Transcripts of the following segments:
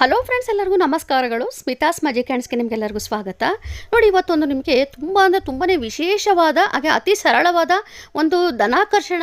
Hello friends ಎಲ್ಲರಿಗೂ ನಮಸ್ಕಾರಗಳು. Smitha's magic ಹ್ಯಾಂಡ್ಸ್ಗೆ ನಿಮಗೆಲ್ಲರಿಗೂ ಸ್ವಾಗತ. ನೋಡಿ, ಇವತ್ತೊಂದು ನಿಮಗೆ ತುಂಬ ಅಂದರೆ ತುಂಬಾ ವಿಶೇಷವಾದ, ಹಾಗೆ ಅತಿ ಸರಳವಾದ ಒಂದು ಧನಾಕರ್ಷಣ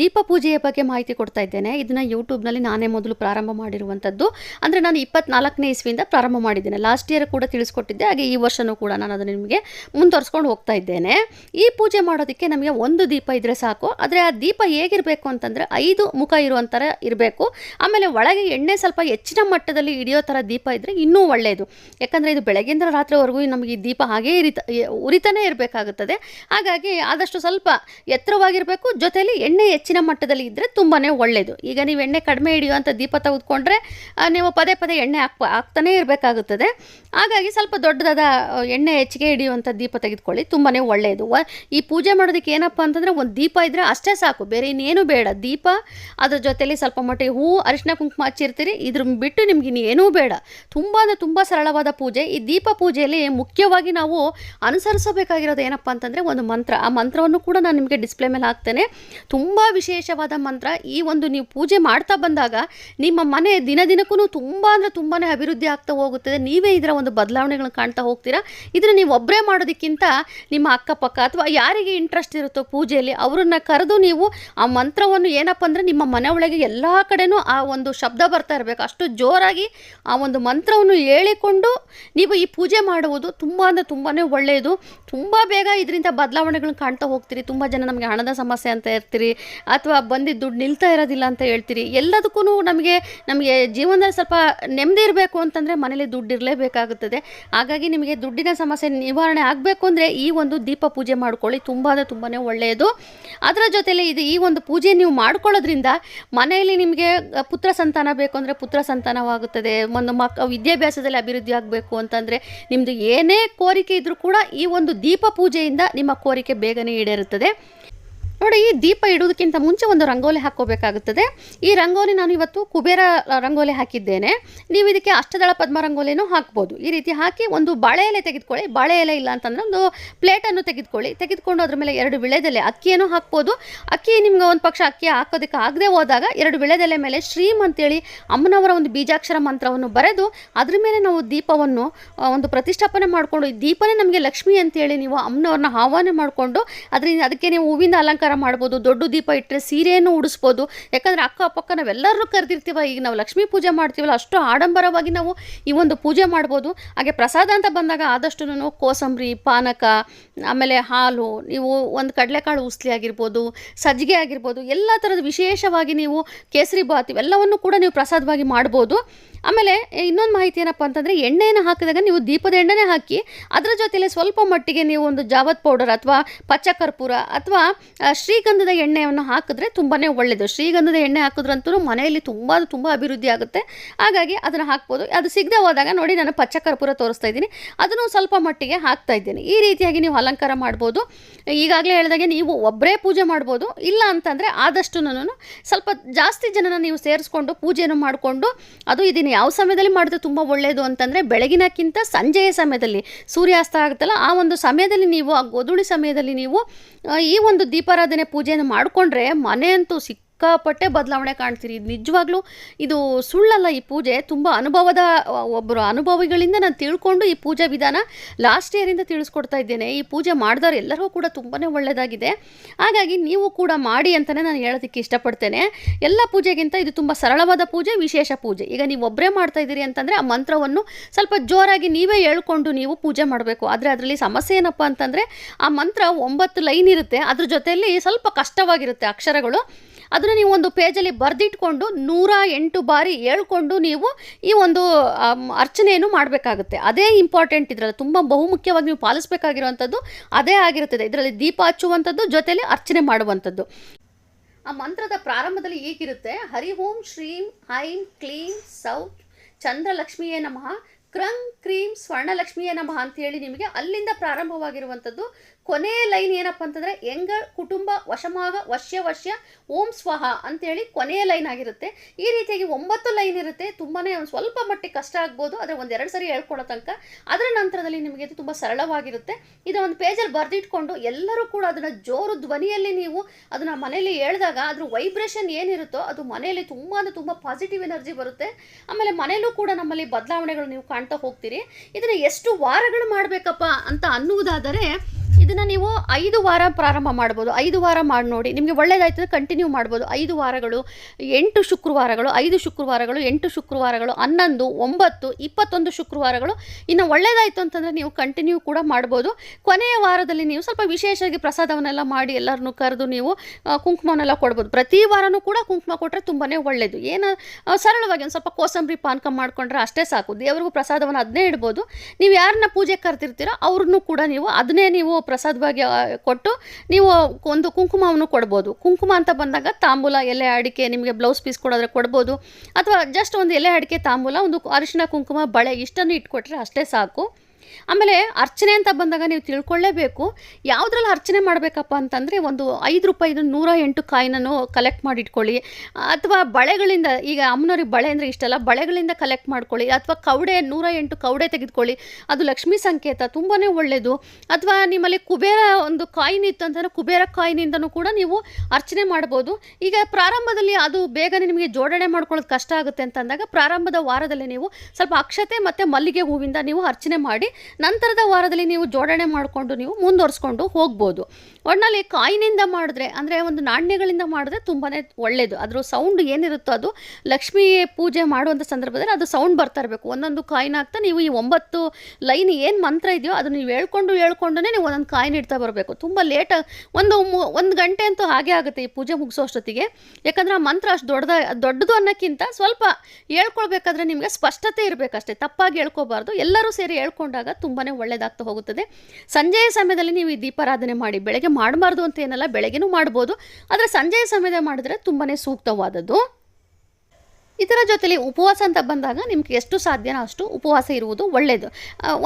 ದೀಪ ಪೂಜೆಯ ಬಗ್ಗೆ ಮಾಹಿತಿ ಕೊಡ್ತಾ ಇದ್ದೇನೆ. ಇದನ್ನು ಯೂಟ್ಯೂಬ್ನಲ್ಲಿ ನಾನೇ ಮೊದಲು ಪ್ರಾರಂಭ ಮಾಡಿರುವಂಥದ್ದು ಅಂದರೆ ನಾನು ಇಪ್ಪತ್ನಾಲ್ಕನೇ ಇಸ್ವಿಯಿಂದ ಪ್ರಾರಂಭ ಮಾಡಿದ್ದೇನೆ. ಲಾಸ್ಟ್ ಇಯರ್ ಕೂಡ ತಿಳಿಸ್ಕೊಟ್ಟಿದ್ದೆ. ಹಾಗೆ ಈ ವರ್ಷನೂ ಕೂಡ ನಾನು ಅದನ್ನು ನಿಮಗೆ ಮುಂದುವರ್ಸ್ಕೊಂಡು ಹೋಗ್ತಾ ಇದ್ದೇನೆ. ಈ ಪೂಜೆ ಮಾಡೋದಕ್ಕೆ ನಮಗೆ ಒಂದು ದೀಪ ಇದ್ದರೆ ಸಾಕು. ಆದರೆ ಆ ದೀಪ ಹೇಗಿರಬೇಕು ಅಂತಂದರೆ ಐದು ಮುಖ ಇರುವಂಥರ ಇರಬೇಕು. ಆಮೇಲೆ ಒಳಗೆ ಎಣ್ಣೆ ಸ್ವಲ್ಪ ಹೆಚ್ಚಿನ ಮಟ್ಟದಲ್ಲಿ ಹಿಡಿಯೋ ಥರ ದೀಪ ಇದ್ದರೆ ಇನ್ನೂ ಒಳ್ಳೆಯದು ಯಾಕಂದರೆ ಇದು ಬೆಳಗ್ಗೆಯಿಂದ ರಾತ್ರಿವರೆಗೂ ನಮಗೆ ಈ ದೀಪ ಹಾಗೇ ಇರಿತ ಉರಿತಾನೇ ಇರಬೇಕಾಗುತ್ತದೆ. ಹಾಗಾಗಿ ಆದಷ್ಟು ಸ್ವಲ್ಪ ಎತ್ತರವಾಗಿರಬೇಕು. ಜೊತೆಯಲ್ಲಿ ಎಣ್ಣೆ ಹೆಚ್ಚಿನ ಮಟ್ಟದಲ್ಲಿ ಇದ್ದರೆ ತುಂಬಾ ಒಳ್ಳೆಯದು ಈಗ ನೀವು ಎಣ್ಣೆ ಕಡಿಮೆ ಹಿಡಿಯುವಂಥ ದೀಪ ತೆಗೆದುಕೊಂಡ್ರೆ ನೀವು ಪದೇ ಪದೇ ಎಣ್ಣೆ ಹಾಕ್ ಹಾಕ್ತಾನೇ ಇರಬೇಕಾಗುತ್ತದೆ. ಹಾಗಾಗಿ ಸ್ವಲ್ಪ ದೊಡ್ಡದಾದ ಎಣ್ಣೆ ಹೆಚ್ಚಿಗೆ ಹಿಡಿಯುವಂಥ ದೀಪ ತೆಗೆದುಕೊಳ್ಳಿ. ತುಂಬಾ ಒಳ್ಳೆಯದು ಈ ಪೂಜೆ ಮಾಡೋದಕ್ಕೆ ಏನಪ್ಪ ಅಂತಂದರೆ ಒಂದು ದೀಪ ಇದ್ದರೆ ಅಷ್ಟೇ ಸಾಕು. ಬೇರೆ ಇನ್ನೇನು ಬೇಡ. ದೀಪ, ಅದ್ರ ಜೊತೆಯಲ್ಲಿ ಸ್ವಲ್ಪ ಮಟ್ಟಿಗೆ ಹೂವು ಅರಿಶಿನ ಕುಂಕುಮ ಹಚ್ಚಿರ್ತೀರಿ. ಇದ್ರ ಬಿಟ್ಟು ನಿಮ್ಗೆ ಇನ್ನೇನೂ ಬೇಡ. ತುಂಬ ಅಂದರೆ ತುಂಬ ಸರಳವಾದ ಪೂಜೆ. ಈ ದೀಪ ಪೂಜೆಯಲ್ಲಿ ಮುಖ್ಯವಾಗಿ ನಾವು ಅನುಸರಿಸಬೇಕಾಗಿರೋದು ಏನಪ್ಪ ಅಂತಂದರೆ ಒಂದು ಮಂತ್ರ. ಆ ಮಂತ್ರವನ್ನು ಕೂಡ ನಾನು ನಿಮಗೆ ಡಿಸ್ಪ್ಲೇ ಮೇಲೆ ಹಾಕ್ತೇನೆ. ತುಂಬ ವಿಶೇಷವಾದ ಮಂತ್ರ. ಈ ಒಂದು ನೀವು ಪೂಜೆ ಮಾಡ್ತಾ ಬಂದಾಗ ನಿಮ್ಮ ಮನೆ ದಿನ ದಿನಕ್ಕೂ ತುಂಬ ಅಂದರೆ ತುಂಬಾ ಅಭಿವೃದ್ಧಿ ಆಗ್ತಾ ಹೋಗುತ್ತದೆ. ನೀವೇ ಇದರ ಒಂದು ಬದಲಾವಣೆಗಳನ್ನ ಕಾಣ್ತಾ ಹೋಗ್ತೀರಾ? ಇದನ್ನು ನೀವು ಒಬ್ಬರೇ ಮಾಡೋದಕ್ಕಿಂತ ನಿಮ್ಮ ಅಕ್ಕಪಕ್ಕ ಅಥವಾ ಯಾರಿಗೆ ಇಂಟ್ರೆಸ್ಟ್ ಇರುತ್ತೋ ಪೂಜೆಯಲ್ಲಿ ಅವರನ್ನು ಕರೆದು ನೀವು ಆ ಮಂತ್ರವನ್ನು ಏನಪ್ಪ ಅಂದರೆ ನಿಮ್ಮ ಮನೆ ಒಳಗೆ ಎಲ್ಲ ಕಡೆನೂ ಆ ಒಂದು ಶಬ್ದ ಬರ್ತಾ ಇರಬೇಕು. ಅಷ್ಟು ಜೋರಾಗಿ ಆ ಒಂದು ಮಂತ್ರವನ್ನು ಹೇಳಿಕೊಂಡು ನೀವು ಈ ಪೂಜೆ ಮಾಡುವುದು ತುಂಬ ಅಂದರೆ ತುಂಬಾ ಒಳ್ಳೆಯದು. ತುಂಬ ಬೇಗ ಇದರಿಂದ ಬದಲಾವಣೆಗಳನ್ನ ಕಾಣ್ತಾ ಹೋಗ್ತೀರಿ. ತುಂಬ ಜನ ನಮಗೆ ಹಣದ ಸಮಸ್ಯೆ ಅಂತ ಇರ್ತೀರಿ. ಅಥವಾ ಬಂದಿದ್ದ ದುಡ್ಡು ನಿಲ್ತಾ ಇರೋದಿಲ್ಲ ಅಂತ ಹೇಳ್ತೀರಿ. ಎಲ್ಲದಕ್ಕೂ ನಮಗೆ ನಮಗೆ ಜೀವನದಲ್ಲಿ ಸ್ವಲ್ಪ ನೆಮ್ಮದಿ ಇರಬೇಕು ಅಂತಂದರೆ ಮನೇಲಿ ದುಡ್ಡು ಇರಲೇಬೇಕಾಗುತ್ತದೆ. ಹಾಗಾಗಿ ನಿಮಗೆ ದುಡ್ಡಿನ ಸಮಸ್ಯೆ ನಿವಾರಣೆ ಆಗಬೇಕು ಅಂದರೆ ಈ ಒಂದು ದೀಪ ಪೂಜೆ ಮಾಡ್ಕೊಳ್ಳಿ. ತುಂಬ ಅಂದರೆ ತುಂಬಾ ಒಳ್ಳೆಯದು. ಅದರ ಜೊತೆಲಿ ಇದು ಈ ಒಂದು ಪೂಜೆ ನೀವು ಮಾಡ್ಕೊಳ್ಳೋದ್ರಿಂದ ಮನೆಯಲ್ಲಿ ನಿಮಗೆ ಪುತ್ರ ಸಂತಾನ ಬೇಕು ಅಂದರೆ ಪುತ್ರ ಸಂತಾನವಾಗುತ್ತದೆ. ಒಂದು ಮಕ್ಕ ವಿದ್ಯಾಭ್ಯಾಸದಲ್ಲಿ ಅಭಿವೃದ್ಧಿ ಆಗಬೇಕು ಅಂತಂದರೆ ನಿಮ್ಮದು ಏನೇ ಕೋರಿಕೆ ಇದ್ದರೂ ಕೂಡ ಈ ಒಂದು ದೀಪ ಪೂಜೆಯಿಂದ ನಿಮ್ಮ ಕೋರಿಕೆ ಬೇಗನೆ ಈಡೇರುತ್ತದೆ. ನೋಡಿ, ಈ ದೀಪ ಇಡುವುದಕ್ಕಿಂತ ಮುಂಚೆ ಒಂದು ರಂಗೋಲಿ ಹಾಕೋಬೇಕಾಗುತ್ತದೆ ಈ ರಂಗೋಲಿ ನಾನು ಇವತ್ತು ಕುಬೇರ ರಂಗೋಲಿ ಹಾಕಿದ್ದೇನೆ. ನೀವು ಇದಕ್ಕೆ ಅಷ್ಟದಳ ಪದ್ಮ ರಂಗೋಲಿನೂ ಹಾಕ್ಬೋದು. ಈ ರೀತಿ ಹಾಕಿ ಒಂದು ಬಾಳೆ ಎಲೆ ತೆಗೆದುಕೊಳ್ಳಿ. ಬಾಳೆ ಎಲೆ ಇಲ್ಲ ಅಂತಂದರೆ ಒಂದು ಪ್ಲೇಟನ್ನು ತೆಗೆದುಕೊಳ್ಳಿ. ತೆಗೆದುಕೊಂಡು ಅದ್ರ ಮೇಲೆ ಎರಡು ವಿಳೆದೆಲೆ ಅಕ್ಕಿಯನ್ನು ಹಾಕ್ಬೋದು. ಅಕ್ಕಿ ನಿಮ್ಗೆ ಒಂದು ಪಕ್ಷ ಅಕ್ಕಿ ಹಾಕೋದಕ್ಕೆ ಆಗದೆ ಹೋದಾಗ ಎರಡು ವಿಳೆದೆಲೆ ಮೇಲೆ ಶ್ರೀಮ್ ಅಂತೇಳಿ ಅಮ್ಮನವರ ಒಂದು ಬೀಜಾಕ್ಷರ ಮಂತ್ರವನ್ನು ಬರೆದು ಅದ್ರ ಮೇಲೆ ನಾವು ದೀಪವನ್ನು ಒಂದು ಪ್ರತಿಷ್ಠಾಪನೆ ಮಾಡಿಕೊಂಡು, ಈ ದೀಪನೇ ನಮಗೆ ಲಕ್ಷ್ಮಿ ಅಂತೇಳಿ ನೀವು ಅಮ್ಮನವ್ರನ್ನ ಆಹ್ವಾನ ಮಾಡಿಕೊಂಡು, ಅದರಿಂದ, ಅದಕ್ಕೆ ನೀವು ಹೂವಿಂದ ಅಲಂಕಾರ ಮಾಡ್ಬೋದು, ದೊಡ್ಡ ದೀಪ ಇಟ್ಟರೆ ಸೀರೆಯನ್ನು ಉಡಿಸ್ಬೋದು. ಯಾಕಂದರೆ ಅಕ್ಕಪಕ್ಕ ನಾವೆಲ್ಲರೂ ಕರೆದಿರ್ತೀವ, ಈಗ ನಾವು ಲಕ್ಷ್ಮೀ ಪೂಜೆ ಮಾಡ್ತೀವಲ್ಲ, ಅಷ್ಟು ಆಡಂಬರವಾಗಿ ನಾವು ಈ ಒಂದು ಪೂಜೆ ಮಾಡ್ಬೋದು. ಹಾಗೆ ಪ್ರಸಾದ ಅಂತ ಬಂದಾಗ ಆದಷ್ಟು ಕೋಸಂಬರಿ, ಪಾನಕ, ಆಮೇಲೆ ಹಾಲು, ನೀವು ಒಂದು ಕಡಲೆಕಾಳು ಉಸ್ಲಿ ಆಗಿರ್ಬೋದು, ಸಜ್ಜಿಗೆ ಆಗಿರ್ಬೋದು, ಎಲ್ಲ ಥರದ ವಿಶೇಷವಾಗಿ ನೀವು ಕೇಸರಿ ಬಾತ್ ಇವೆಲ್ಲವನ್ನು ಕೂಡ ನೀವು ಪ್ರಸಾದವಾಗಿ ಮಾಡ್ಬೋದು. ಆಮೇಲೆ ಇನ್ನೊಂದು ಮಾಹಿತಿ ಏನಪ್ಪ ಅಂತಂದರೆ ಎಣ್ಣೆಯನ್ನು ಹಾಕಿದಾಗ ನೀವು ದೀಪದ ಎಣ್ಣೆನೇ ಹಾಕಿ, ಅದರ ಜೊತೆಯಲ್ಲಿ ಸ್ವಲ್ಪ ಮಟ್ಟಿಗೆ ನೀವು ಒಂದು ಜಾವತ್ ಪೌಡರ್ ಅಥವಾ ಪಚ್ಚ ಕರ್ಪೂರ ಅಥವಾ ಶ್ರೀಗಂಧದ ಎಣ್ಣೆಯನ್ನು ಹಾಕಿದ್ರೆ ತುಂಬಾ ಒಳ್ಳೆಯದು ಶ್ರೀಗಂಧದ ಎಣ್ಣೆ ಹಾಕಿದ್ರಂತೂ ಮನೆಯಲ್ಲಿ ತುಂಬ ತುಂಬ ಅಭಿವೃದ್ಧಿ ಆಗುತ್ತೆ. ಹಾಗಾಗಿ ಅದನ್ನು ಹಾಕ್ಬೋದು. ಅದು ಸಿಗದೆ ಹೋದಾಗ ನೋಡಿ ನಾನು ಪಚ್ಚ ಕರ್ಪೂರ ತೋರಿಸ್ತಾ ಇದ್ದೀನಿ. ಅದನ್ನು ಸ್ವಲ್ಪ ಮಟ್ಟಿಗೆ ಹಾಕ್ತಾ ಇದ್ದೀನಿ. ಈ ರೀತಿಯಾಗಿ ನೀವು ಅಲಂಕಾರ ಮಾಡ್ಬೋದು. ಈಗಾಗಲೇ ಹೇಳಿದಾಗೆ ನೀವು ಒಬ್ಬರೇ ಪೂಜೆ ಮಾಡ್ಬೋದು. ಇಲ್ಲ ಅಂತಂದರೆ ಆದಷ್ಟು ನಾನು ಸ್ವಲ್ಪ ಜಾಸ್ತಿ ಜನನ ನೀವು ಸೇರಿಸ್ಕೊಂಡು ಪೂಜೆಯನ್ನು ಮಾಡಿಕೊಂಡು ಅದು ಇದನ್ನು ಯಾವ ಸಮಯದಲ್ಲಿ ಮಾಡಿದ್ರೆ ತುಂಬ ಒಳ್ಳೆಯದು ಅಂತಂದರೆ ಬೆಳಗಿನಕ್ಕಿಂತ ಸಂಜೆಯ ಸಮಯದಲ್ಲಿ. ಸೂರ್ಯಾಸ್ತ ಆಗುತ್ತಲ್ಲ, ಆ ಒಂದು ಸಮಯದಲ್ಲಿ ನೀವು, ಆ ಗೋಧೂಳಿ ಸಮಯದಲ್ಲಿ ನೀವು ಈ ಒಂದು ದೀಪಾರಾಧನೆ ಪೂಜೆಯನ್ನು ಮಾಡಿಕೊಂಡ್ರೆ ಮನೆ ಅಂತೂ ಸಿಕ್ಕಾಪಟ್ಟೆ ಬದಲಾವಣೆ ಕಾಣ್ತೀರಿ. ನಿಜವಾಗ್ಲೂ ಇದು ಸುಳ್ಳಲ್ಲ ಈ ಪೂಜೆ. ತುಂಬ ಅನುಭವದ ಒಬ್ಬರು ಅನುಭವಿಗಳಿಂದ ನಾನು ತಿಳ್ಕೊಂಡು ಈ ಪೂಜಾ ವಿಧಾನ ಲಾಸ್ಟ್ ಇಯರಿಂದ ತಿಳಿಸ್ಕೊಡ್ತಾ ಇದ್ದೇನೆ. ಈ ಪೂಜೆ ಮಾಡಿದವರು ಎಲ್ಲರಿಗೂ ಕೂಡ ತುಂಬಾ ಒಳ್ಳೆಯದಾಗಿದೆ ಹಾಗಾಗಿ ನೀವು ಕೂಡ ಮಾಡಿ ಅಂತಲೇ ನಾನು ಹೇಳೋದಕ್ಕೆ ಇಷ್ಟಪಡ್ತೇನೆ. ಎಲ್ಲ ಪೂಜೆಗಿಂತ ಇದು ತುಂಬ ಸರಳವಾದ ಪೂಜೆ, ವಿಶೇಷ ಪೂಜೆ. ಈಗ ನೀವು ಒಬ್ಬರೇ ಮಾಡ್ತಾ ಇದ್ದೀರಿ ಅಂತಂದರೆ ಆ ಮಂತ್ರವನ್ನು ಸ್ವಲ್ಪ ಜೋರಾಗಿ ನೀವೇ ಹೇಳ್ಕೊಂಡು ನೀವು ಪೂಜೆ ಮಾಡಬೇಕು. ಆದರೆ ಅದರಲ್ಲಿ ಸಮಸ್ಯೆ ಏನಪ್ಪ ಅಂತಂದರೆ ಆ ಮಂತ್ರ ಒಂಬತ್ತು ಲೈನ್ ಇರುತ್ತೆ. ಅದ್ರ ಜೊತೆಯಲ್ಲಿ ಸ್ವಲ್ಪ ಕಷ್ಟವಾಗಿರುತ್ತೆ ಅಕ್ಷರಗಳು. ಅದನ್ನು ನೀವು ಒಂದು ಪೇಜಲ್ಲಿ ಬರೆದಿಟ್ಕೊಂಡು ನೂರ ಎಂಟು ಬಾರಿ ಹೇಳ್ಕೊಂಡು ನೀವು ಈ ಒಂದು ಅರ್ಚನೆಯನ್ನು ಮಾಡಬೇಕಾಗುತ್ತೆ. ಅದೇ ಇಂಪಾರ್ಟೆಂಟ್ ಇದರಲ್ಲಿ. ತುಂಬ ಬಹುಮುಖ್ಯವಾಗಿ ನೀವು ಪಾಲಿಸಬೇಕಾಗಿರುವಂಥದ್ದು ಅದೇ ಆಗಿರುತ್ತದೆ. ಇದರಲ್ಲಿ ದೀಪ ಹಚ್ಚುವಂಥದ್ದು ಜೊತೆಯಲ್ಲಿ ಅರ್ಚನೆ ಮಾಡುವಂಥದ್ದು. ಆ ಮಂತ್ರದ ಪ್ರಾರಂಭದಲ್ಲಿ ಹೀಗಿರುತ್ತೆ. ಹರಿ ಓಂ ಶ್ರೀಂ ಐಂ ಕ್ಲೀಂ ಸೌ ಚಂದ್ರಲಕ್ಷ್ಮಿಯೇ ನಮಃ. ಕ್ರಂಗ್ ಕ್ರೀಮ್ ಸ್ವರ್ಣಲಕ್ಷ್ಮಿಯ ನಮಃ ಅಂತೇಳಿ ನಿಮಗೆ ಅಲ್ಲಿಂದ ಪ್ರಾರಂಭವಾಗಿರುವಂಥದ್ದು. ಕೊನೆಯ ಲೈನ್ ಏನಪ್ಪ ಅಂತಂದರೆ ಎಂಗ ಕುಟುಂಬ ವಶಮಾಗ ವಶ್ಯ ವಶ್ಯ ಓಂ ಸ್ವಹ ಅಂತೇಳಿ ಕೊನೆಯ ಲೈನ್ ಆಗಿರುತ್ತೆ. ಈ ರೀತಿಯಾಗಿ ಒಂಬತ್ತು ಲೈನ್ ಇರುತ್ತೆ. ತುಂಬಾ ಒಂದು ಸ್ವಲ್ಪ ಮಟ್ಟಿಗೆ ಕಷ್ಟ ಆಗ್ಬೋದು. ಆದರೆ ಒಂದು ಎರಡು ಸರಿ ಹೇಳ್ಕೊಳ್ಳೋ ತನಕ ಅದರ ನಂತರದಲ್ಲಿ ನಿಮಗೆ ಇದು ತುಂಬ ಸರಳವಾಗಿರುತ್ತೆ. ಇದು ಒಂದು ಪೇಜಲ್ಲಿ ಬರೆದಿಟ್ಕೊಂಡು ಎಲ್ಲರೂ ಕೂಡ ಅದನ್ನು ಜೋರು ಧ್ವನಿಯಲ್ಲಿ ನೀವು ಅದನ್ನು ಮನೆಯಲ್ಲಿ ಹೇಳಿದಾಗ ಅದ್ರ ವೈಬ್ರೇಷನ್ ಏನಿರುತ್ತೋ ಅದು ಮನೆಯಲ್ಲಿ ತುಂಬ ಅಂದರೆ ತುಂಬ ಪಾಸಿಟಿವ್ ಎನರ್ಜಿ ಬರುತ್ತೆ. ಆಮೇಲೆ ಮನೆಯಲ್ಲೂ ಕೂಡ ನಮ್ಮಲ್ಲಿ ಬದಲಾವಣೆಗಳು ನೀವು ಕಾಣ್ತಾ ಹೋಗ್ತೀರಿ. ಇದನ್ನ ಎಷ್ಟು ವಾರಗಳು ಮಾಡಬೇಕಪ್ಪ ಅಂತ ಅನ್ನುವುದಾದರೆ ಇದನ್ನು ನೀವು ಐದು ವಾರ ಪ್ರಾರಂಭ ಮಾಡ್ಬೋದು. ಐದು ವಾರ ಮಾಡಿ ನೋಡಿ. ನಿಮಗೆ ಒಳ್ಳೆಯದಾಯ್ತದೆ ಕಂಟಿನ್ಯೂ ಮಾಡ್ಬೋದು. ಐದು ವಾರಗಳು, ಎಂಟು ಶುಕ್ರವಾರಗಳು, ಐದು ಶುಕ್ರವಾರಗಳು, ಎಂಟು ಶುಕ್ರವಾರಗಳು, ಹನ್ನೊಂದು, ಒಂಬತ್ತು, ಇಪ್ಪತ್ತೊಂದು ಶುಕ್ರವಾರಗಳು ಇನ್ನು ಒಳ್ಳೆಯದಾಯ್ತು ಅಂತಂದರೆ ನೀವು ಕಂಟಿನ್ಯೂ ಕೂಡ ಮಾಡ್ಬೋದು. ಕೊನೆಯ ವಾರದಲ್ಲಿ ನೀವು ಸ್ವಲ್ಪ ವಿಶೇಷವಾಗಿ ಪ್ರಸಾದವನ್ನೆಲ್ಲ ಮಾಡಿ ಎಲ್ಲರನ್ನೂ ಕರೆದು ನೀವು ಕುಂಕುಮನೆಲ್ಲ ಕೊಡ್ಬೋದು. ಪ್ರತಿ ವಾರನೂ ಕೂಡ ಕುಂಕುಮ ಕೊಟ್ಟರೆ ತುಂಬಾ ಒಳ್ಳೆಯದು ಏನು ಸರಳವಾಗಿ ಒಂದು ಸ್ವಲ್ಪ ಕೋಸಂಬರಿ ಪಾನಕ ಮಾಡ್ಕೊಂಡ್ರೆ ಅಷ್ಟೇ ಸಾಕು. ದೇವರಿಗೂ ಪ್ರಸಾದವನ್ನು ಅದನ್ನೇ ಇಡ್ಬೋದು. ನೀವು ಯಾರನ್ನ ಪೂಜೆ ಕರ್ತಿರ್ತೀರೋ ಅವ್ರನ್ನೂ ಕೂಡ ನೀವು ಅದನ್ನೇ ನೀವು ಪ್ರಸಾದವಾಗಿ ಕೊಟ್ಟು ನೀವು ಒಂದು ಕುಂಕುಮವನ್ನು ಕೊಡ್ಬೋದು. ಕುಂಕುಮ ಅಂತ ಬಂದಾಗ ತಾಂಬೂಲ, ಎಲೆ ಅಡಿಕೆ, ನಿಮಗೆ ಬ್ಲೌಸ್ ಪೀಸ್ ಕೊಡೋದ್ರೆ ಕೊಡ್ಬೋದು. ಅಥವಾ ಜಸ್ಟ್ ಒಂದು ಎಲೆ ಅಡಿಕೆ, ತಾಂಬೂಲ, ಒಂದು ಅರಿಶಿನ ಕುಂಕುಮ, ಬಳೆ, ಇಷ್ಟನ್ನು ಇಟ್ಕೊಟ್ರೆ ಅಷ್ಟೇ ಸಾಕು. ಆಮೇಲೆ ಅರ್ಚನೆ ಅಂತ ಬಂದಾಗ ನೀವು ತಿಳ್ಕೊಳ್ಳೇಬೇಕು, ಯಾವುದ್ರಲ್ಲಿ ಅರ್ಚನೆ ಮಾಡಬೇಕಪ್ಪ ಅಂತಂದರೆ ಒಂದು ಐದು ರೂಪಾಯಿದು ನೂರ ಎಂಟು ಕಾಯಿನೂ ಕಲೆಕ್ಟ್ ಮಾಡಿಟ್ಕೊಳ್ಳಿ. ಅಥವಾ ಬಳೆಗಳಿಂದ, ಈಗ ಅಮ್ಮನವ್ರಿಗೆ ಬಳೆ ಅಂದರೆ ಇಷ್ಟಲ್ಲ ಬಳೆಗಳಿಂದ ಕಲೆಕ್ಟ್ ಮಾಡ್ಕೊಳ್ಳಿ. ಅಥವಾ ಕವಡೆ ನೂರ ಎಂಟು ಕವಡೆ ತೆಗೆದುಕೊಳ್ಳಿ. ಅದು ಲಕ್ಷ್ಮೀ ಸಂಕೇತ ತುಂಬಾ ಒಳ್ಳೆಯದು ಅಥವಾ ನಿಮ್ಮಲ್ಲಿ ಕುಬೇರ ಒಂದು ಕಾಯಿನ್ ಇತ್ತು ಅಂತಂದರೆ ಕುಬೇರ ಕಾಯಿನಿಂದನೂ ಕೂಡ ನೀವು ಅರ್ಚನೆ ಮಾಡ್ಬೋದು. ಈಗ ಪ್ರಾರಂಭದಲ್ಲಿ ಅದು ಬೇಗನೆ ನಿಮಗೆ ಜೋಡಣೆ ಮಾಡ್ಕೊಳ್ಳೋದು ಕಷ್ಟ ಆಗುತ್ತೆ ಅಂತ ಅಂದಾಗ ಪ್ರಾರಂಭದ ವಾರದಲ್ಲಿ ನೀವು ಸ್ವಲ್ಪ ಅಕ್ಷತೆ ಮತ್ತು ಮಲ್ಲಿಗೆ ಹೂವಿಂದ ನೀವು ಅರ್ಚನೆ ಮಾಡಿ ನಂತರದ ವಾರದಲ್ಲಿ ನೀವು ಜೋಡಣೆ ಮಾಡಿಕೊಂಡು ನೀವು ಮುಂದುವರಿಸ್ಕೊಂಡು ಹೋಗ್ಬೋದು. ಒಟ್ಟಿನಲ್ಲಿ ಕಾಯಿನಿಂದ ಮಾಡಿದ್ರೆ, ಅಂದರೆ ಒಂದು ನಾಣ್ಯಗಳಿಂದ ಮಾಡಿದ್ರೆ ತುಂಬಾ ಒಳ್ಳೆಯದು ಅದರ ಸೌಂಡ್ ಏನಿರುತ್ತೋ ಅದು ಲಕ್ಷ್ಮೀ ಪೂಜೆ ಮಾಡುವಂಥ ಸಂದರ್ಭದಲ್ಲಿ ಅದು ಸೌಂಡ್ ಬರ್ತಾ ಇರಬೇಕು. ಒಂದೊಂದು ಕಾಯಿನ ಹಾಕ್ತಾ ನೀವು ಈ ಒಂಬತ್ತು ಲೈನ್ ಏನು ಮಂತ್ರ ಇದೆಯೋ ಅದನ್ನು ನೀವು ಹೇಳ್ಕೊಂಡು ಹೇಳ್ಕೊಂಡೇ ನೀವು ಒಂದೊಂದು ಕಾಯಿನ ಇಡ್ತಾ ಬರಬೇಕು. ತುಂಬ ಲೇಟ್ ಒಂದು ಒಂದು ಗಂಟೆ ಅಂತೂ ಹಾಗೆ ಆಗುತ್ತೆ ಈ ಪೂಜೆ ಮುಗಿಸೋ ಅಷ್ಟೊತ್ತಿಗೆ. ಯಾಕಂದರೆ ಆ ಮಂತ್ರ ಅಷ್ಟು ದೊಡ್ಡದ, ದೊಡ್ಡದು ಅನ್ನೋಕ್ಕಿಂತ ಸ್ವಲ್ಪ ಹೇಳ್ಕೊಳ್ಬೇಕಾದ್ರೆ ನಿಮಗೆ ಸ್ಪಷ್ಟತೆ ಇರಬೇಕಷ್ಟೇ. ತಪ್ಪಾಗಿ ಹೇಳ್ಕೋಬಾರ್ದು ಎಲ್ಲರೂ ಸೇರಿ ಹೇಳ್ಕೊಂಡಾಗ ತುಂಬಾ ಒಳ್ಳೆಯದಾಗ್ತಾ ಹೋಗುತ್ತದೆ. ಸಂಜೆಯ ಸಮಯದಲ್ಲಿ ನೀವು ಈ ದೀಪಾರಾಧನೆ ಮಾಡಿ, ಬೆಳಗ್ಗೆ ಮಾಡಬಾರ್ದು ಅಂತ ಏನಲ್ಲ, ಬೆಳಗ್ಗೆನೂ ಮಾಡ್ಬೋದು. ಆದರೆ ಸಂಜೆಯ ಸಮಯದಲ್ಲಿ ಮಾಡಿದ್ರೆ ತುಂಬಾ ಸೂಕ್ತವಾದದ್ದು. ಇದರ ಜೊತೆಲಿ ಉಪವಾಸ ಅಂತ ಬಂದಾಗ ನಿಮ್ಗೆ ಎಷ್ಟು ಸಾಧ್ಯನೋ ಅಷ್ಟು ಉಪವಾಸ ಇರುವುದು ಒಳ್ಳೆಯದು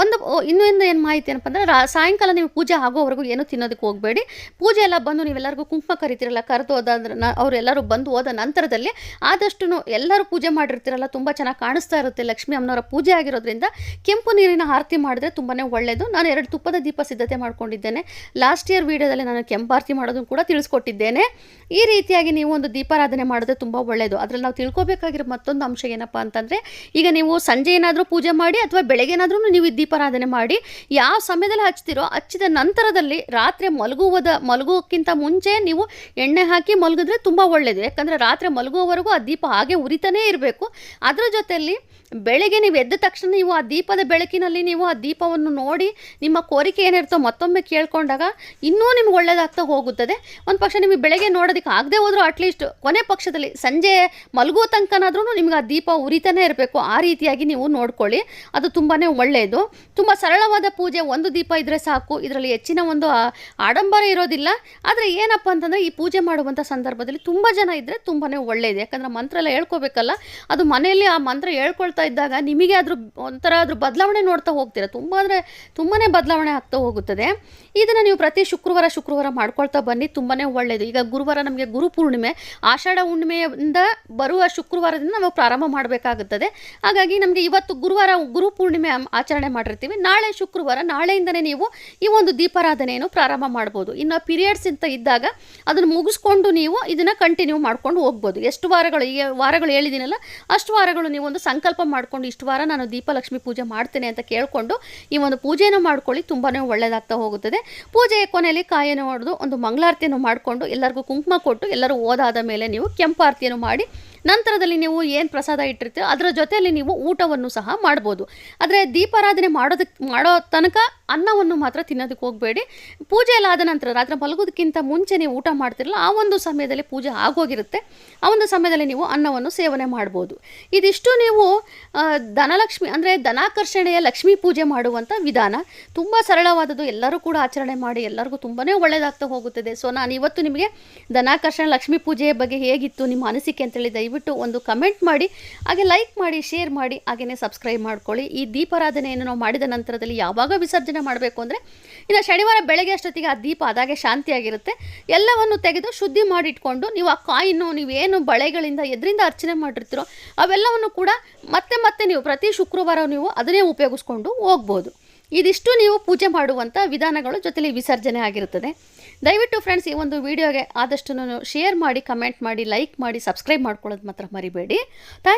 ಒಂದು ಇನ್ನೊಂದು ಏನು ಮಾಹಿತಿ ಏನಪ್ಪ ಅಂದರೆ ಸಾಯಂಕಾಲ ನೀವು ಪೂಜೆ ಆಗೋವರೆಗೂ ಏನು ತಿನ್ನೋದಕ್ಕೆ ಹೋಗಬೇಡಿ. ಪೂಜೆ ಎಲ್ಲ ಬಂದು ನೀವೆಲ್ಲರಿಗೂ ಕುಂಕುಮ ಕರಿತೀರಲ್ಲ, ಕರೆದು ಹೋದಾದ್ರೆ ಅವರೆಲ್ಲರೂ ಬಂದು ಹೋದ ನಂತರದಲ್ಲಿ ಆದಷ್ಟು ಎಲ್ಲರೂ ಪೂಜೆ ಮಾಡಿರ್ತೀರಲ್ಲ, ತುಂಬ ಚೆನ್ನಾಗಿ ಕಾಣಿಸ್ತಾ ಇರುತ್ತೆ ಲಕ್ಷ್ಮಿ ಅಮ್ಮನವರ ಪೂಜೆ ಆಗಿರೋದ್ರಿಂದ ಕೆಂಪು ನೀರಿನ ಆರತಿ ಮಾಡಿದ್ರೆ ತುಂಬಾ ಒಳ್ಳೆಯದು ನಾನು ಎರಡು ತುಪ್ಪದ ದೀಪ ಸಿದ್ಧತೆ ಮಾಡ್ಕೊಂಡಿದ್ದೇನೆ. ಲಾಸ್ಟ್ ಇಯರ್ ವೀಡಿಯೋದಲ್ಲಿ ನಾನು ಕೆಂಪಾರತಿ ಮಾಡೋದನ್ನು ಕೂಡ ತಿಳಿಸ್ಕೊಟ್ಟಿದ್ದೇನೆ. ಈ ರೀತಿಯಾಗಿ ನೀವು ಒಂದು ದೀಪಾರಾಧನೆ ಮಾಡಿದ್ರೆ ತುಂಬ ಒಳ್ಳೆಯದು ಅದರಲ್ಲಿ ನಾವು ತಿಳ್ಕೊಬೇಕಾಗಿರೋ ಮತ್ತೊಂದು ಅಂಶ ಏನಪ್ಪ ಅಂತಂದರೆ, ಈಗ ನೀವು ಸಂಜೆ ಏನಾದರೂ ಪೂಜೆ ಮಾಡಿ ಅಥವಾ ಬೆಳಗ್ಗೆ ಏನಾದರೂ ನೀವು ದೀಪಾರಾಧನೆ ಮಾಡಿ, ಯಾವ ಸಮಯದಲ್ಲಿ ಹಚ್ತಿರೋ ಹಚ್ಚಿದ ನಂತರದಲ್ಲಿ ರಾತ್ರಿ ಮಲಗುವುದ ಮಲಗೋಕ್ಕಿಂತ ಮುಂಚೆ ನೀವು ಎಣ್ಣೆ ಹಾಕಿ ಮಲಗಿದ್ರೆ ತುಂಬ ಒಳ್ಳೆಯದು ಯಾಕಂದರೆ ರಾತ್ರಿ ಮಲಗುವವರೆಗೂ ಆ ದೀಪ ಹಾಗೆ ಉರಿತಾನೇ ಇರಬೇಕು. ಅದರ ಜೊತೆಯಲ್ಲಿ ಬೆಳಗ್ಗೆ ನೀವು ಎದ್ದ ತಕ್ಷಣ ನೀವು ಆ ದೀಪದ ಬೆಳಕಿನಲ್ಲಿ ನೀವು ಆ ದೀಪವನ್ನು ನೋಡಿ ನಿಮ್ಮ ಕೋರಿಕೆ ಏನಿರ್ತೋ ಮತ್ತೊಮ್ಮೆ ಕೇಳ್ಕೊಂಡಾಗ ಇನ್ನೂ ನಿಮ್ಗೆ ಒಳ್ಳೇದಾಗ್ತಾ ಹೋಗುತ್ತದೆ. ಒಂದು ಪಕ್ಷ ನಿಮಗೆ ಬೆಳಗ್ಗೆ ನೋಡೋದಕ್ಕೆ ಆಗದೆ ಹೋದರೂ ಅಟ್ಲೀಸ್ಟ್ ಕೊನೆ ಪಕ್ಷದಲ್ಲಿ ಸಂಜೆ ಮಲಗುವ ತನಕನಾದ್ರೂ ನಿಮ್ಗೆ ಆ ದೀಪ ಉರಿತಾನೆ ಇರಬೇಕು, ಆ ರೀತಿಯಾಗಿ ನೀವು ನೋಡ್ಕೊಳ್ಳಿ. ಅದು ತುಂಬಾ ಒಳ್ಳೆಯದು. ತುಂಬ ಸರಳವಾದ ಪೂಜೆ, ಒಂದು ದೀಪ ಇದ್ದರೆ ಸಾಕು. ಇದರಲ್ಲಿ ಹೆಚ್ಚಿನ ಒಂದು ಆಡಂಬರ ಇರೋದಿಲ್ಲ. ಆದರೆ ಏನಪ್ಪ ಅಂತಂದರೆ ಈ ಪೂಜೆ ಮಾಡುವಂಥ ಸಂದರ್ಭದಲ್ಲಿ ತುಂಬ ಜನ ಇದ್ದರೆ ತುಂಬಾ ಒಳ್ಳೆಯದು. ಯಾಕಂದರೆ ಮಂತ್ರ ಎಲ್ಲ ಹೇಳ್ಕೋಬೇಕಲ್ಲ. ಅದು ಮನೆಯಲ್ಲಿ ಆ ಮಂತ್ರ ಹೇಳ್ಕೊಳ್ತಾ ಇದ್ದಾಗ ನಿಮಗೆ ಅದ್ರ ಒಂಥರ ಅದ್ರ ಬದಲಾವಣೆ ನೋಡ್ತಾ ಹೋಗ್ತೀರಾ? ತುಂಬ ಅಂದರೆ ತುಂಬಾ ಬದಲಾವಣೆ ಆಗ್ತಾ ಹೋಗುತ್ತದೆ. ಇದನ್ನು ನೀವು ಪ್ರತಿ ಶುಕ್ರವಾರ ಶುಕ್ರವಾರ ಮಾಡ್ಕೊಳ್ತಾ ಬನ್ನಿ. ತುಂಬಾ ಒಳ್ಳೆಯದು. ಈಗ ಗುರುವಾರ ನಮಗೆ ಗುರು ಪೂರ್ಣಿಮೆ. ಆಷಾಢ ಹುಣ್ಣಿಮೆಯಿಂದ ಬರುವ ಶುಕ್ರವಾರದಿಂದ ನಾವು ಪ್ರಾರಂಭ ಮಾಡಬೇಕಾಗುತ್ತದೆ. ಹಾಗಾಗಿ ನಮಗೆ ಇವತ್ತು ಗುರುವಾರ ಗುರು ಪೂರ್ಣಿಮೆ ಆಚರಣೆ ಮಾಡಿರ್ತೀವಿ. ನಾಳೆ ಶುಕ್ರವಾರ, ನಾಳೆಯಿಂದನೇ ನೀವು ಈ ಒಂದು ದೀಪಾರಾಧನೆಯನ್ನು ಪ್ರಾರಂಭ ಮಾಡ್ಬೋದು. ಇನ್ನು ಪೀರಿಯಡ್ಸ್ ಅಂತ ಇದ್ದಾಗ ಅದನ್ನು ಮುಗಿಸ್ಕೊಂಡು ನೀವು ಇದನ್ನು ಕಂಟಿನ್ಯೂ ಮಾಡ್ಕೊಂಡು ಹೋಗ್ಬೋದು. ಎಷ್ಟು ವಾರಗಳು, ಈ ವಾರಗಳು ಹೇಳಿದ್ದೀನಲ್ಲ ಅಷ್ಟು ವಾರಗಳು ನೀವು ಒಂದು ಸಂಕಲ್ಪ ಮಾಡ್ಕೊಂಡು ಇಷ್ಟು ವಾರ ನಾನು ದೀಪಲಕ್ಷ್ಮಿ ಪೂಜೆ ಮಾಡ್ತೇನೆ ಅಂತ ಕೇಳಿಕೊಂಡು ಈ ಒಂದು ಪೂಜೆಯನ್ನು ಮಾಡ್ಕೊಳ್ಳಿ ತುಂಬಾ ಒಳ್ಳೆಯದಾಗ್ತಾ ಹೋಗುತ್ತದೆ. ಪೂಜೆಯ ಕೊನೆಯಲ್ಲಿ ಕಾಯನ್ನು ಹೊಡೆದು ಒಂದು ಮಂಗಳಾರತಿಯನ್ನು ಮಾಡಿಕೊಂಡು ಎಲ್ಲರಿಗೂ ಕುಂಕುಮ ಕೊಟ್ಟು ಎಲ್ಲರೂ ಓದಾದ ಮೇಲೆ ನೀವು ಕೆಂಪಾರತಿಯನ್ನು ಮಾಡಿ ನಂತರದಲ್ಲಿ ನೀವು ಏನು ಪ್ರಸಾದ ಇಟ್ಟಿರ್ತೀರೋ ಅದರ ಜೊತೆಯಲ್ಲಿ ನೀವು ಊಟವನ್ನು ಸಹ ಮಾಡ್ಬೋದು. ಆದರೆ ದೀಪಾರಾಧನೆ ಮಾಡೋದಕ್ಕೆ ಮಾಡೋ ತನಕ ಅನ್ನವನ್ನು ಮಾತ್ರ ತಿನ್ನೋದಕ್ಕೆ ಹೋಗಬೇಡಿ. ಪೂಜೆ ಎಲ್ಲ ನಂತರ ರಾತ್ರಿ ಮಲಗೋದಕ್ಕಿಂತ ಮುಂಚೆ ನೀವು ಊಟ ಮಾಡ್ತಿರಲ್ಲ, ಆ ಒಂದು ಸಮಯದಲ್ಲಿ ಪೂಜೆ ಆಗೋಗಿರುತ್ತೆ. ಆ ಒಂದು ಸಮಯದಲ್ಲಿ ನೀವು ಅನ್ನವನ್ನು ಸೇವನೆ ಮಾಡ್ಬೋದು. ಇದಿಷ್ಟು ನೀವು ಧನಲಕ್ಷ್ಮಿ ಅಂದರೆ ಧನಾಕರ್ಷಣೆಯ ಲಕ್ಷ್ಮೀ ಪೂಜೆ ಮಾಡುವಂಥ ವಿಧಾನ. ತುಂಬ ಸರಳವಾದದ್ದು, ಎಲ್ಲರೂ ಕೂಡ ಆಚರಣೆ ಮಾಡಿ, ಎಲ್ಲರಿಗೂ ತುಂಬಾ ಒಳ್ಳೆಯದಾಗ್ತಾ ಹೋಗುತ್ತದೆ. ಸೊ ನಾನು ಇವತ್ತು ನಿಮಗೆ ಧನಾಕರ್ಷಣೆ ಲಕ್ಷ್ಮೀ ಪೂಜೆಯ ಬಗ್ಗೆ ಹೇಗಿತ್ತು, ನಿಮ್ಮ ಅನಿಸಿಕೆ ಅಂತೇಳಿ ದಯವಿಟ್ಟು ದಯವಿಟ್ಟು ಒಂದು ಕಮೆಂಟ್ ಮಾಡಿ, ಹಾಗೆ ಲೈಕ್ ಮಾಡಿ ಶೇರ್ ಮಾಡಿ ಹಾಗೆಯೇ ಸಬ್ಸ್ಕ್ರೈಬ್ ಮಾಡ್ಕೊಳ್ಳಿ. ಈ ದೀಪಾರಾಧನೆಯನ್ನು ನಾವು ಮಾಡಿದ ನಂತರದಲ್ಲಿ ಯಾವಾಗ ವಿಸರ್ಜನೆ ಮಾಡಬೇಕು ಅಂದರೆ, ಇನ್ನು ಶನಿವಾರ ಬೆಳಗ್ಗೆ ಅಷ್ಟೊತ್ತಿಗೆ ಆ ದೀಪ ಅದಾಗೆ ಶಾಂತಿಯಾಗಿರುತ್ತೆ. ಎಲ್ಲವನ್ನು ತೆಗೆದು ಶುದ್ಧಿ ಮಾಡಿಟ್ಕೊಂಡು ನೀವು ಆ ಕಾಯಿನು ನೀವೇನು ಬಳೆಗಳಿಂದ ಎದರಿಂದ ಅರ್ಚನೆ ಮಾಡಿರ್ತೀರೋ, ಅವೆಲ್ಲವನ್ನು ಕೂಡ ಮತ್ತೆ ಮತ್ತೆ ನೀವು ಪ್ರತಿ ಶುಕ್ರವಾರ ನೀವು ಅದನ್ನೇ ಉಪಯೋಗಿಸ್ಕೊಂಡು ಹೋಗ್ಬೋದು. ಇದಿಷ್ಟು ನೀವು ಪೂಜೆ ಮಾಡುವಂಥ ವಿಧಾನಗಳು ಜೊತೆಲಿ ವಿಸರ್ಜನೆ ಆಗಿರುತ್ತದೆ. ದಯವಿಟ್ಟು ಫ್ರೆಂಡ್ಸ್ ಈ ಒಂದು ವಿಡಿಯೋಗೆ ಆದಷ್ಟು ಶೇರ್ ಮಾಡಿ ಕಮೆಂಟ್ ಮಾಡಿ ಲೈಕ್ ಮಾಡಿ ಸಬ್ಸ್ಕ್ರೈಬ್ ಮಾಡ್ಕೊಳ್ಳೋದು ಮಾತ್ರ ಮರಿಬೇಡಿ. ಥ್ಯಾಂಕ್